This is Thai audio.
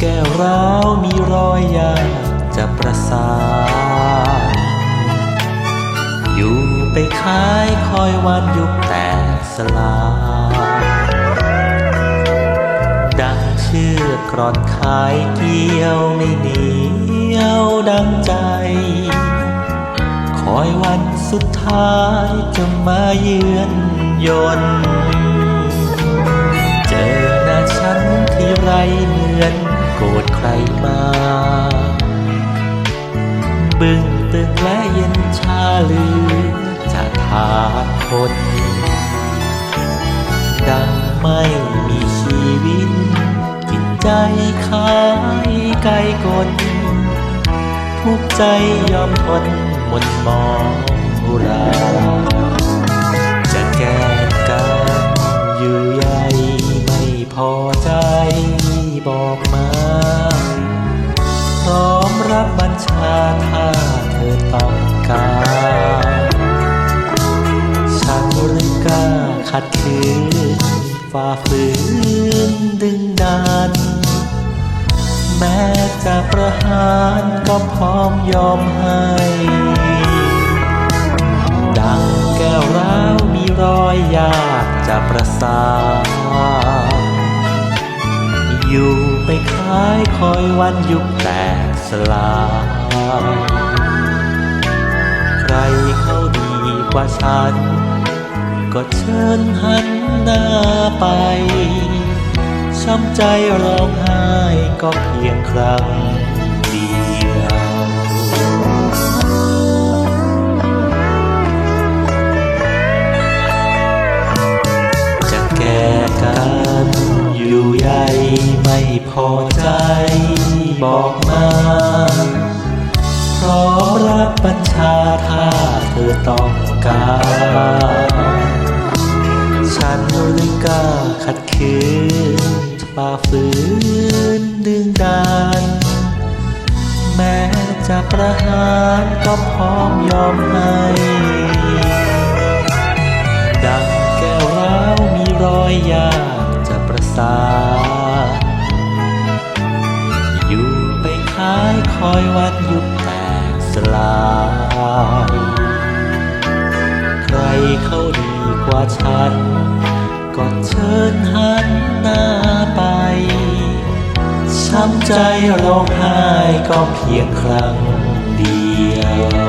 แก้เรามีรอยยากจะประสานอยู่ไปค้ายคอยวันยุคแตกสลายดังเชือกรอนขายเกี่ยวไม่เหนียวดังใจ คอยวันสุดท้ายจะมาเยือนยนเจอหน้าฉันที่ไรเหมือน โกรธใครมาบึ้งตึงและเย็นชาลือจะทานคน ดังไม่มีชีวิต จิตใจคายไก่กลทุกใจยอมทนหมดมองอุรา รับบัญชาถ้าเธอต้องการฉันรือกล้าขัดขืนฝ่าฝืนดึงดัน แม้จะประหารก็พร้อมยอมให้ ดังแก้วร้าวมีรอยยากจะประสานอยู่ ไปคายคอยวันยุบแตกสลายใครเขาดีกว่าฉัน ก็เชิญหันหน้าไป ช้ำใจร้องไห้ก็เพียงครั้ง พอใจบอกมา พร้อมรับบัญชาถ้าเธอต้องการ ฉันหรือกล้าขัดขืนฝ่าฝืนดึงดันแม้จะประหารก็พร้อมยอมให้ ฉัน ก็เชิญหันหน้าไป ช้ำใจร้องไห้ก็เพียงครั้งเดียว